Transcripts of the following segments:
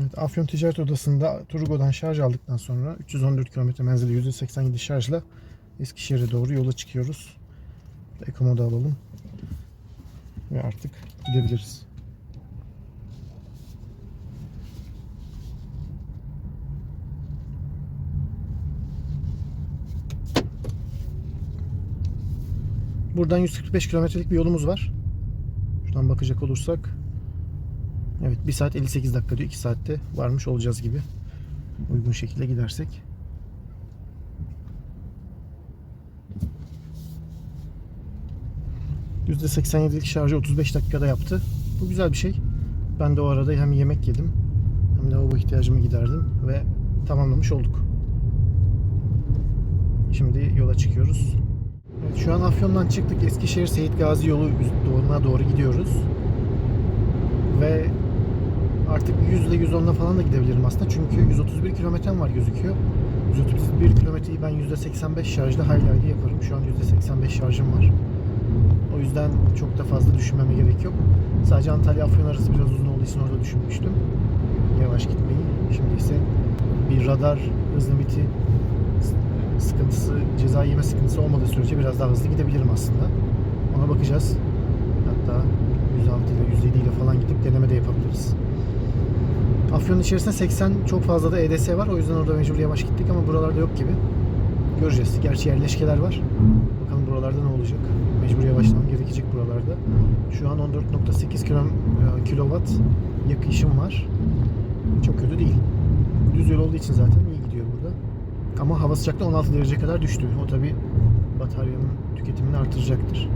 Evet, Afyon Ticaret Odası'nda Turgo'dan şarj aldıktan sonra 314 km menzili %87 şarjla Eskişehir'e doğru yola çıkıyoruz. Eko modu alalım. Ve artık gidebiliriz. Buradan 145 kilometrelik bir yolumuz var. Şuradan bakacak olursak Evet 1 saat 58 dakika diyor. 2 saatte varmış olacağız gibi. Uygun şekilde gidersek. %87'lik şarjı 35 dakikada yaptı. Bu güzel bir şey. Ben de o arada hem yemek yedim hem de lavabo ihtiyacımı giderdim ve tamamlamış olduk. Şimdi yola çıkıyoruz. Evet, şu an Afyon'dan çıktık. Eskişehir Seyit Gazi yolu doğuna doğru gidiyoruz. Ve artık 100 ile 110'la falan da gidebilirim aslında. Çünkü 131 kilometrem var gözüküyor. 131 kilometreyi ben %85 şarjda hayli hayli yaparım. Şu an %85 şarjım var. O yüzden çok da fazla düşünmeme gerek yok. Sadece Antalya Afyon arası biraz uzun olduğu için orada düşünmüştüm. Yavaş gitmeyi. Şimdi ise bir radar hız limiti sıkıntısı, ceza yeme sıkıntısı olmadığı sürece biraz daha hızlı gidebilirim aslında. Ona bakacağız. Hatta 106 ile 107 ile falan gidip deneme de yapabiliriz. Afyon'un içerisinde 80 çok fazla da EDS var. O yüzden orada mecbur yavaş gittik ama buralarda yok gibi. Göreceğiz. Gerçi yerleşkeler var. Bakalım buralarda ne olacak. Mecbur yavaşlamam gerekecek buralarda. Şu an 14.8 kilo- e, kilowatt yakışım var. Çok kötü değil. Düz yol olduğu için zaten iyi gidiyor burada. Ama hava sıcaklığı 16 derece kadar düştü. O tabi bataryanın tüketimini artıracaktır.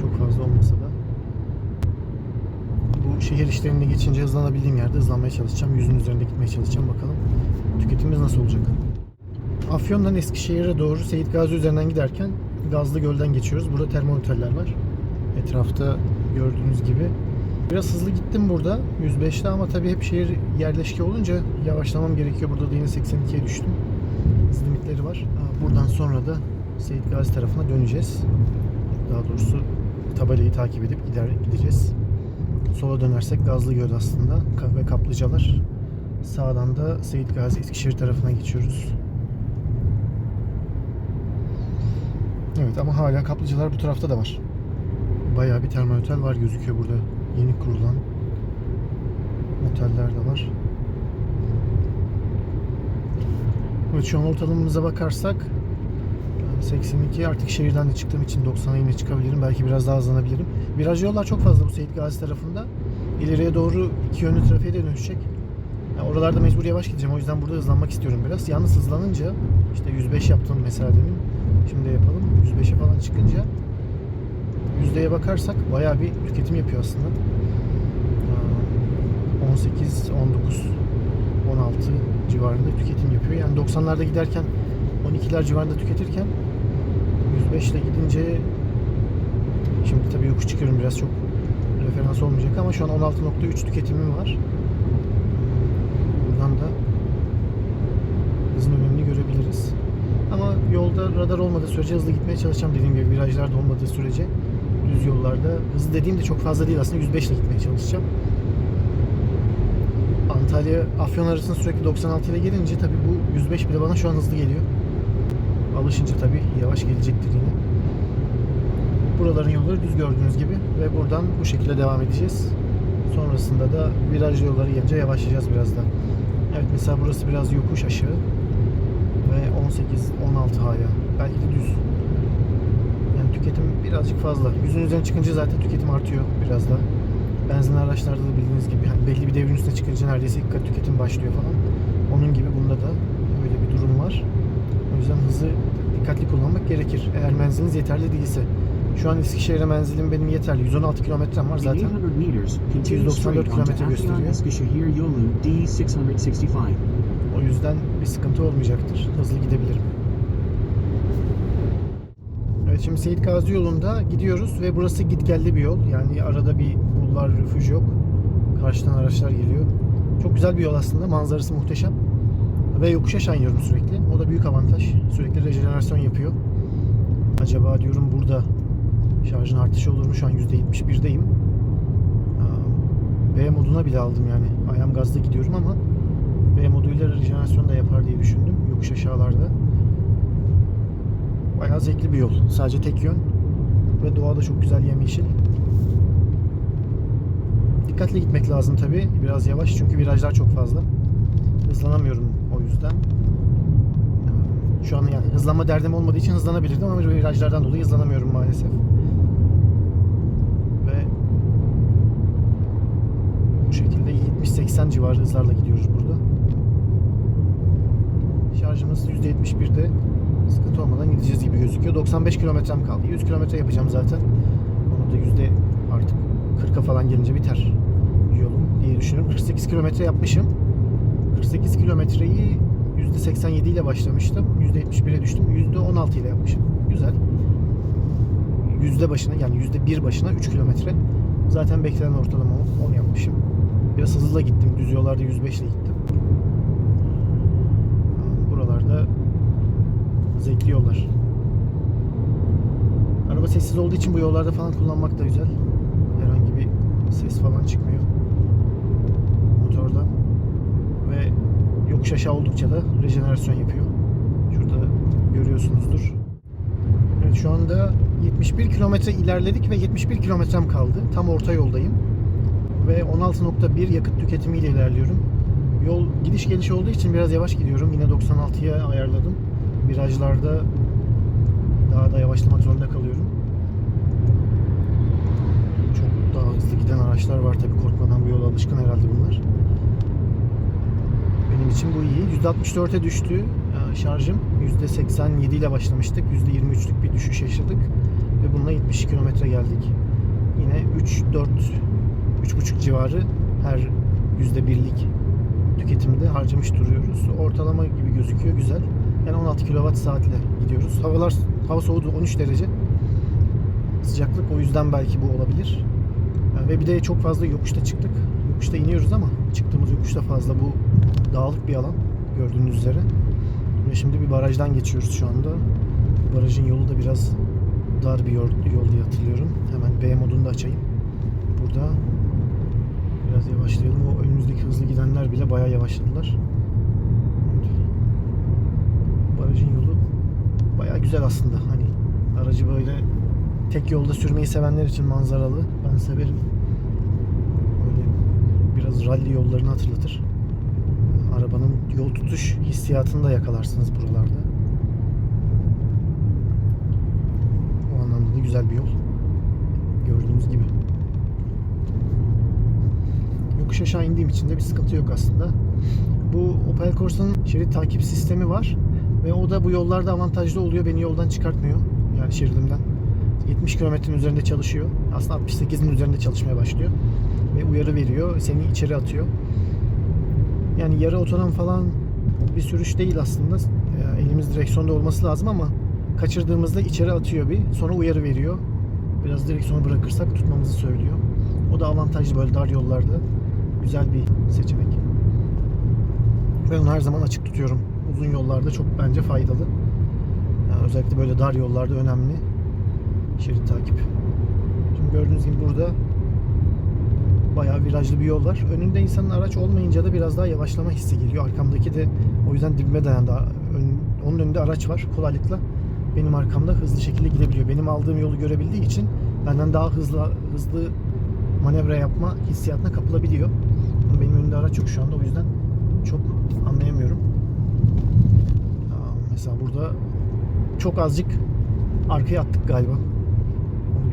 Çok fazla olmasa da. Şehir işlerinde geçince hızlanabildiğim yerde hızlanmaya çalışacağım. Yüzün üzerinde gitmeye çalışacağım. Bakalım tüketimimiz nasıl olacak. Afyon'dan Eskişehir'e doğru Seyit Gazi üzerinden giderken Gazlı Göl'den geçiyoruz. Burada termo oteller var. Etrafta gördüğünüz gibi. Biraz hızlı gittim burada 105'te ama tabii hep şehir yerleşke olunca yavaşlamam gerekiyor. Burada da yine 82'ye düştüm. Hız limitleri var. Buradan sonra da Seyit Gazi tarafına döneceğiz. Daha doğrusu tabelayı takip edip gider gideceğiz. Sola dönersek Gazlıgöl aslında Ka- ve Kaplıcalar. Sağdan da Seyit Gazi Eskişehir tarafına geçiyoruz. Evet ama hala Kaplıcalar bu tarafta da var. Bayağı bir termal otel var gözüküyor burada. Yeni kurulan oteller de var. Evet şu an ortalamamıza bakarsak 82 artık şehirden de çıktığım için 90'a yine çıkabilirim. Belki biraz daha hızlanabilirim. Viraj yollar çok fazla bu Seyit Gazi tarafında. İleriye doğru iki yönlü trafiğe de dönüşecek. Yani oralarda mecbur yavaş gideceğim. O yüzden burada hızlanmak istiyorum biraz. Yalnız hızlanınca işte 105 yaptım mesela demin. Şimdi de yapalım. 105'e falan çıkınca yüzdeye bakarsak bayağı bir tüketim yapıyor aslında. Aa, 18, 19, 16 civarında tüketim yapıyor. Yani 90'larda giderken 12'ler civarında tüketirken 105 ile gidince şimdi tabii yokuş çıkıyorum biraz çok referans olmayacak ama şu an 16.3 tüketimim var. Buradan da hızın önemini görebiliriz. Ama yolda radar olmadığı sürece hızlı gitmeye çalışacağım dediğim gibi virajlarda olmadığı sürece düz yollarda hızlı dediğim de çok fazla değil aslında 105 ile gitmeye çalışacağım. Antalya Afyon arasında sürekli 96 ile gelince tabii bu 105 bile bana şu an hızlı geliyor. Alışınca tabii yavaş gelecektir yine. Buraların yolları düz gördüğünüz gibi ve buradan bu şekilde devam edeceğiz. Sonrasında da viraj yolları gelince yavaşlayacağız biraz da. Evet mesela burası biraz yokuş aşağı ve 18 16 hala. Belki de düz. Yani tüketim birazcık fazla. Yüzün üzerine çıkınca zaten tüketim artıyor biraz da. Benzinli araçlarda da bildiğiniz gibi hani belli bir devrin üstüne çıkınca neredeyse ilk tüketim başlıyor falan. Onun gibi bunda da öyle bir durum var. O yüzden hızı dikkatli kullanmak gerekir. Eğer menziliniz yeterli değilse. Şu an Eskişehir'e menzilim benim yeterli. 116 kilometrem var zaten. 800 meters, continue 294 straight onto kilometre Afyon gösteriyor. Eskişehir yolu D665. O yüzden bir sıkıntı olmayacaktır. Hızlı gidebilirim. Evet şimdi Seyit Gazi yolunda gidiyoruz ve burası gitgelli bir yol. Yani arada bir bulvar, refüj yok. Karşıdan araçlar geliyor. Çok güzel bir yol aslında. Manzarası muhteşem. Ve yokuş aşağı iniyorum sürekli. O da büyük avantaj. Sürekli rejenerasyon yapıyor. Acaba diyorum burada şarjın artışı olur mu? Şu an %71'deyim. Aa, B moduna bile aldım yani. Ayağım gazda gidiyorum ama B moduyla rejenerasyon da yapar diye düşündüm yokuş aşağılarda. Bayağı zevkli bir yol. Sadece tek yön. Ve doğa da çok güzel yemyeşil. Dikkatli gitmek lazım tabi. Biraz yavaş çünkü virajlar çok fazla. Hızlanamıyorum o yüzden. Şu an yani hızlanma derdim olmadığı için hızlanabilirdim ama virajlardan dolayı hızlanamıyorum maalesef. Ve bu şekilde 70-80 civarı hızlarla gidiyoruz burada. Şarjımız %71'de sıkıntı olmadan gideceğiz gibi gözüküyor. 95 kilometrem kaldı. 100 kilometre yapacağım zaten. Onu da yüzde artık 40'a falan gelince biter yolum diye düşünüyorum. 48 kilometre yapmışım. 48 kilometreyi %87 ile başlamıştım. %71'e düştüm. %16 ile yapmışım. Güzel. Yüzde başına yani yüzde bir başına 3 kilometre. Zaten beklenen ortalama o. 10 yapmışım. Biraz hızlı da gittim. Düz yollarda 105 ile gittim. Buralarda zevkli yollar. Araba sessiz olduğu için bu yollarda falan kullanmak da güzel. Herhangi bir ses falan çıkmıyor motordan. Yokuş aşağı oldukça da rejenerasyon yapıyor. Şurada görüyorsunuzdur. Evet şu anda 71 kilometre ilerledik ve 71 kilometrem kaldı. Tam orta yoldayım. Ve 16.1 yakıt tüketimiyle ilerliyorum. Yol gidiş geliş olduğu için biraz yavaş gidiyorum. Yine 96'ya ayarladım. Virajlarda daha da yavaşlamak zorunda kalıyorum. Çok daha hızlı giden araçlar var tabii korkmadan bu yola alışkın herhalde bunlar. Benim için bu iyi. %64'e düştü e, şarjım. %87 ile başlamıştık. %23'lük bir düşüş yaşadık. Ve bununla 70 kilometre geldik. Yine 3, 4, 3,5 civarı her %1'lik tüketimde harcamış duruyoruz. Ortalama gibi gözüküyor. Güzel. Yani 16 kWh saatle gidiyoruz. Havalar hava soğudu 13 derece. Sıcaklık o yüzden belki bu olabilir. Yani Ve bir de çok fazla yokuşta çıktık. Yokuşta iniyoruz ama çıktığımız yokuşta fazla bu dağlık bir alan gördüğünüz üzere. Ve şimdi bir barajdan geçiyoruz şu anda. Barajın yolu da biraz dar bir yol, yol diye hatırlıyorum. Hemen B modunu da açayım. Burada biraz yavaşlayalım. O önümüzdeki hızlı gidenler bile bayağı yavaşladılar. Barajın yolu bayağı güzel aslında. Hani aracı böyle tek yolda sürmeyi sevenler için manzaralı. Ben severim. Böyle biraz ralli yollarını hatırlatır. Arabanın yol tutuş hissiyatını da yakalarsınız buralarda. O anlamda da güzel bir yol. Gördüğünüz gibi. Yokuş aşağı indiğim için de bir sıkıntı yok aslında. Bu Opel Corsa'nın şerit takip sistemi var. Ve o da bu yollarda avantajlı oluyor. Beni yoldan çıkartmıyor. Yani şeridimden. 70 kilometrenin üzerinde çalışıyor. Aslında 68'in üzerinde çalışmaya başlıyor. Ve uyarı veriyor. Seni içeri atıyor. Yani yarı otonom falan bir sürüş değil aslında. Elimiz direksiyonda olması lazım ama kaçırdığımızda içeri atıyor bir. Sonra uyarı veriyor. Biraz direksiyonu bırakırsak tutmamızı söylüyor. O da avantajlı böyle dar yollarda. Güzel bir seçenek. Ben onu her zaman açık tutuyorum. Uzun yollarda çok bence faydalı. Yani özellikle böyle dar yollarda önemli. Şerit takip. Şimdi gördüğünüz gibi burada bayağı virajlı bir yol var. Önünde insanın araç olmayınca da biraz daha yavaşlama hissi geliyor. Arkamdaki de o yüzden dibime dayandı. Ön- onun önünde araç var. Kolaylıkla benim arkamda hızlı şekilde gidebiliyor. Benim aldığım yolu görebildiği için benden daha hızlı hızlı manevra yapma hissiyatına kapılabiliyor. Ama benim önümde araç yok şu anda o yüzden çok anlayamıyorum. Mesela burada çok azıcık arkaya attık galiba.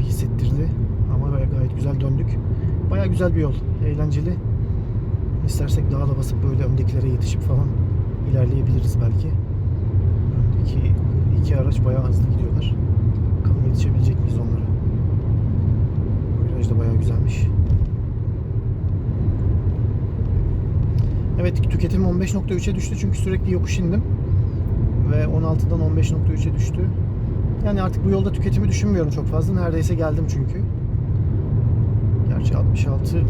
Bir hissettirdi. Ama gayet güzel döndük. Baya güzel bir yol. Eğlenceli. İstersek daha da basıp böyle öndekilere yetişip falan ilerleyebiliriz belki. Öndeki iki araç bayağı hızlı gidiyorlar. Bakalım yetişebilecek miyiz onlara. Bu viraj da bayağı güzelmiş. Evet tüketim 15.3'e düştü çünkü sürekli yokuş indim. Ve 16'dan 15.3'e düştü. Yani artık bu yolda tüketimi düşünmüyorum çok fazla. Neredeyse geldim çünkü. Gerçi 66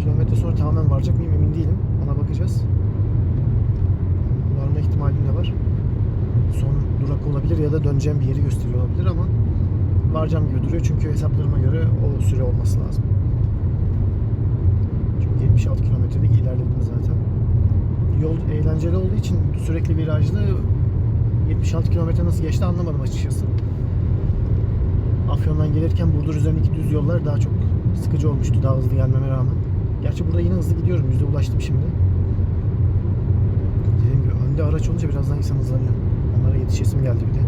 kilometre sonra tamamen varacak mıyım emin değilim. Ona bakacağız. Varma ihtimalim de var. Son durak olabilir ya da döneceğim bir yeri gösteriyor olabilir ama varacağım gibi duruyor. Çünkü hesaplarıma göre o süre olması lazım. Çünkü 76 kilometrede ilerledim zaten. Yol eğlenceli olduğu için sürekli virajlı 76 kilometre nasıl geçti anlamadım açıkçası. Afyon'dan gelirken Burdur üzerindeki düz yollar daha çok sıkıcı olmuştu daha hızlı gelmeme rağmen. Gerçi burada yine hızlı gidiyorum. Yüzde ulaştım şimdi. Dediğim gibi önde araç olunca birazdan insan hızlanıyor. Onlara yetişesim geldi bir de.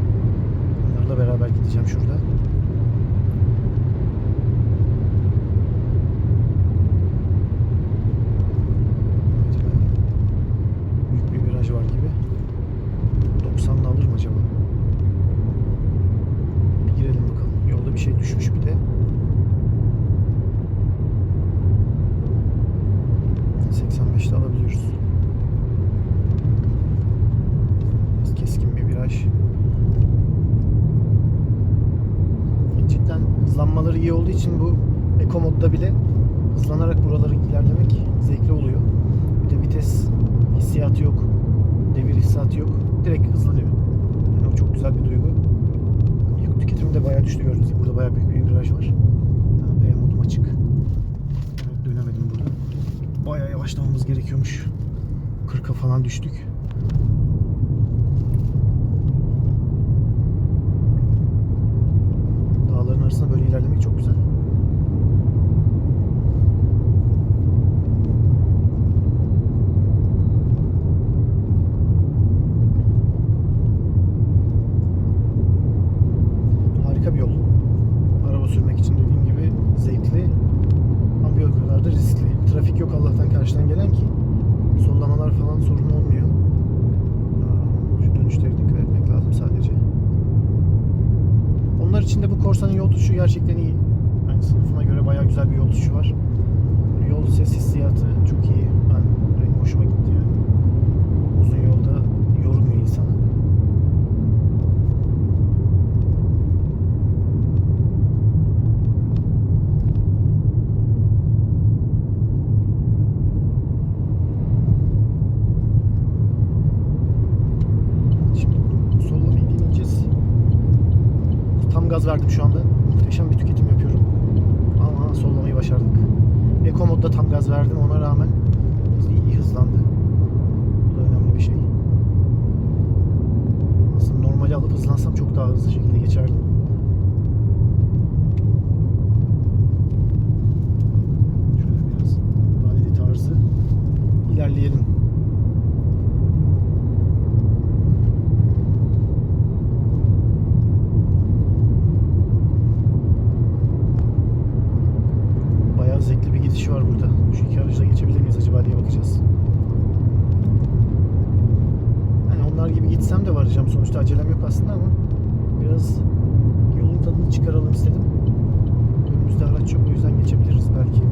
Onlarla beraber gideceğim şurada. aşağıya düştü gördünüz gibi. Burada bayağı büyük bir viraj var. Tamam, benim modum açık. Evet dönemedim burada. Bayağı yavaşlamamız gerekiyormuş. 40'a falan düştük. Borsa'nın yol tutuşu gerçekten iyi. Yani sınıfına göre bayağı güzel bir yol tutuşu var. Yol ses hissiyatı çok iyi. Ben, yani, hoşuma gitti. da tam gaz verdim ona rağmen iyi hızlandı. Bu da önemli bir şey. Aslında normali alıp hızlansam çok daha hızlı şekilde geçerdim. Bunlar gibi gitsem de varacağım sonuçta acelem yok aslında ama biraz yolun tadını çıkaralım istedim. Önümüzde araç yok o yüzden geçebiliriz belki.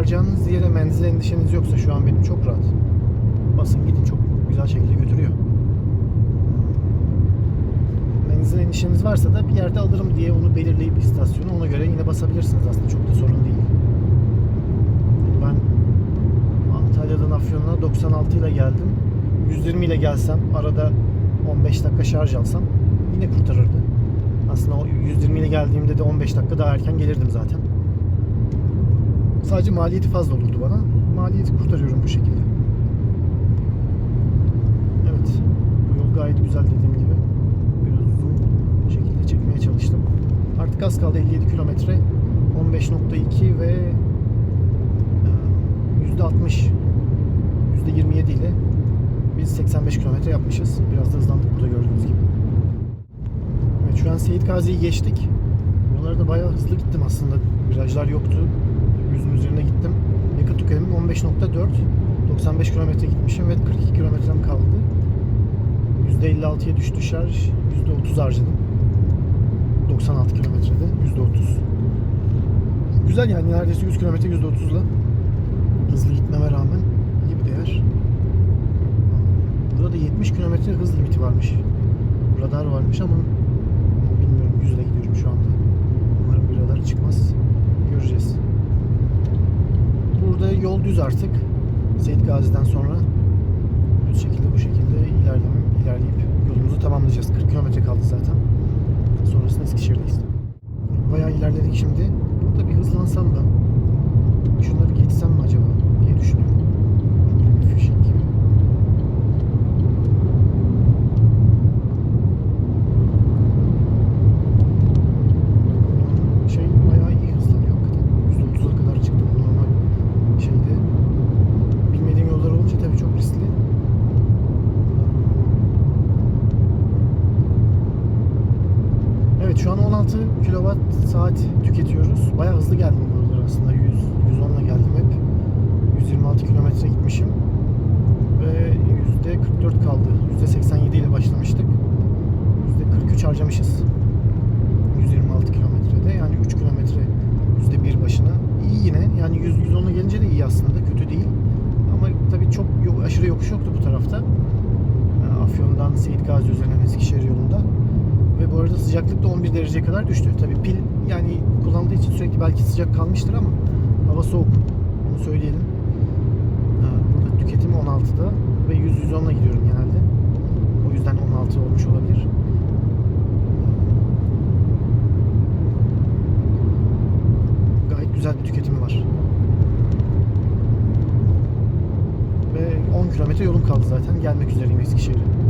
Varacağınız yere menzil endişeniz yoksa şu an benim çok rahat. Basın gidin çok güzel şekilde götürüyor. Menzil endişeniz varsa da bir yerde alırım diye onu belirleyip istasyonu ona göre yine basabilirsiniz aslında çok da sorun değil. Ben Antalya'dan Afyon'a 96 ile geldim. 120 ile gelsem arada 15 dakika şarj alsam yine kurtarırdı. Aslında o 120 ile geldiğimde de 15 dakika daha erken gelirdim zaten. Sadece maliyeti fazla olurdu bana. Maliyeti kurtarıyorum bu şekilde. Evet. Bu yol gayet güzel dediğim gibi. Biraz uzun şekilde çekmeye çalıştım. Artık az kaldı 57 kilometre. 15.2 ve e, %60 %27 ile biz 85 kilometre yapmışız. Biraz da hızlandık burada gördüğünüz gibi. Evet şu an Seyit Gazi'yi geçtik. Buralarda bayağı hızlı gittim aslında. Virajlar yoktu. Yüzün üzerine gittim. Yakıt tüketimim 15.4. 95 kilometre gitmişim ve 42 kilometrem kaldı. %56'ya düştü şarj. %30 harcadım. 96 kilometrede %30. Güzel yani neredeyse 100 kilometre %30'la hızlı gitmeme rağmen iyi bir değer. Burada da 70 kilometre hız limiti varmış. Radar varmış ama bilmiyorum 100 ile gidiyorum şu anda. Umarım bir radar çıkmaz. Göreceğiz. Burada yol düz artık. Seyit Gazi'den sonra düz şekilde bu şekilde ilerleyip, ilerleyip yolumuzu tamamlayacağız. 40 kilometre kaldı zaten. Sonrasında Eskişehir'deyiz. Bayağı ilerledik şimdi. Burada bir hızlansam da şunları geçsem mi acaba diye düşünüyorum. Geldim sıcaklık da 11 dereceye kadar düştü. Tabii pil yani kullandığı için sürekli belki sıcak kalmıştır ama hava soğuk. Onu söyleyelim. Ha, Burada tüketim 16'da ve 100-110'la gidiyorum genelde. O yüzden 16 olmuş olabilir. Gayet güzel bir tüketimi var. Ve 10 kilometre yolum kaldı zaten. Gelmek üzereyim Eskişehir'e.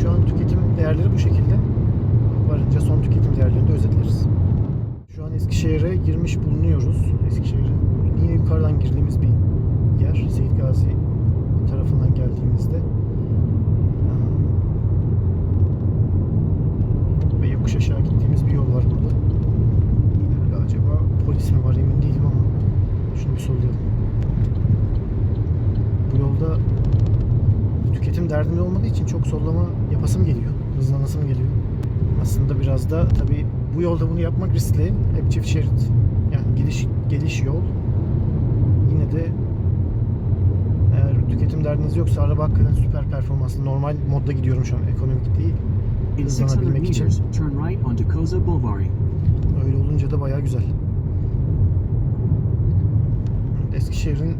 Şu an tüketim değerleri bu şekilde. Varınca son tüketim değerlerini de özetleriz. Şu an Eskişehir'e girmiş bulunuyoruz. Eskişehir'e yine yukarıdan girdiğimiz bir yer. Seyit Gazi tarafından geldiğimizde. Ve yokuş aşağı gittiğimiz bir yol var burada. İleride acaba polis mi var emin değilim ama şunu bir sollayalım. Bu yolda tüketim derdinde olmadığı için çok sollama yapasım geliyor. Hızlanasım geliyor. Aslında biraz da tabii bu yolda bunu yapmak riskli. Hep çift şerit. Yani gidiş geliş yol. Yine de eğer tüketim derdiniz yoksa araba hakikaten süper performanslı. Normal modda gidiyorum şu an. Ekonomik değil. In 600 Hızlanabilmek için. Öyle olunca da bayağı güzel. Eskişehir'in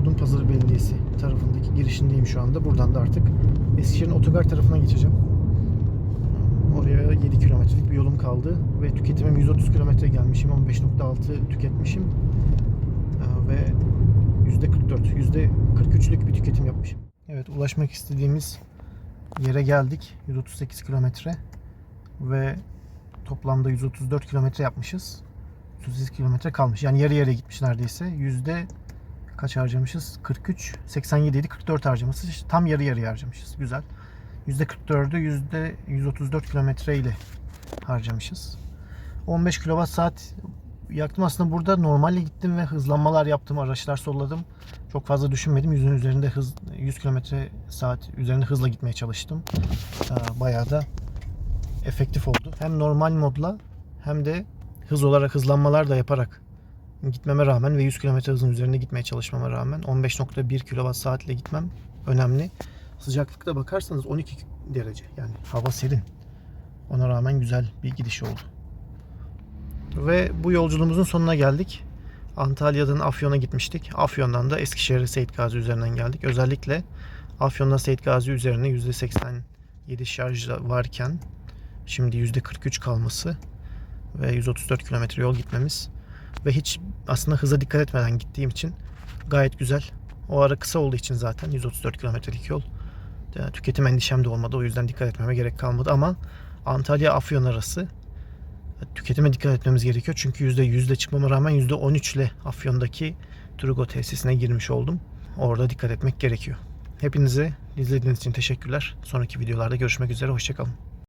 Odunpazarı Belediyesi tarafındaki girişindeyim şu anda. Buradan da artık Eskişehir'in otogar tarafına geçeceğim. Oraya 7 kilometrelik bir yolum kaldı ve tüketimim 130 kilometre gelmişim. 15.6 tüketmişim. Ee, Ve %44, %43'lük bir tüketim yapmışım. Evet ulaşmak istediğimiz yere geldik. 138 kilometre ve toplamda 134 kilometre yapmışız. 38 kilometre kalmış. Yani yarı yarıya gitmiş neredeyse. Yüzde kaç harcamışız? 43, 87 idi 44 harcamışız. İşte tam yarı yarıya harcamışız. Güzel. Yüzde 44'ü yüzde 134 kilometre ile harcamışız. 15 kilowatt saat yaktım. Aslında burada normalle gittim ve hızlanmalar yaptım. Araçlar solladım. Çok fazla düşünmedim. Yüzün üzerinde hız 100 kilometre saat üzerinde hızla gitmeye çalıştım. Ee, Bayağı da efektif oldu. Hem normal modla hem de hız olarak hızlanmalar da yaparak gitmeme rağmen ve 100 km hızın üzerinde gitmeye çalışmama rağmen 15.1 kWh saatle gitmem önemli. Sıcaklıkta bakarsanız 12 derece yani hava serin. Ona rağmen güzel bir gidiş oldu. Ve bu yolculuğumuzun sonuna geldik. Antalya'dan Afyon'a gitmiştik. Afyon'dan da Eskişehir'e Seyit Gazi üzerinden geldik. Özellikle Afyon'dan Seyit Gazi üzerine %87 şarj varken şimdi %43 kalması ve 134 kilometre yol gitmemiz ve hiç aslında hıza dikkat etmeden gittiğim için gayet güzel. O ara kısa olduğu için zaten 134 kilometrelik yol. Tüketim endişem de olmadı. O yüzden dikkat etmeme gerek kalmadı ama Antalya Afyon arası tüketime dikkat etmemiz gerekiyor. Çünkü %100'le çıkmama rağmen %13 ile Afyon'daki Turgo tesisine girmiş oldum. Orada dikkat etmek gerekiyor. Hepinize izlediğiniz için teşekkürler. Sonraki videolarda görüşmek üzere. Hoşçakalın.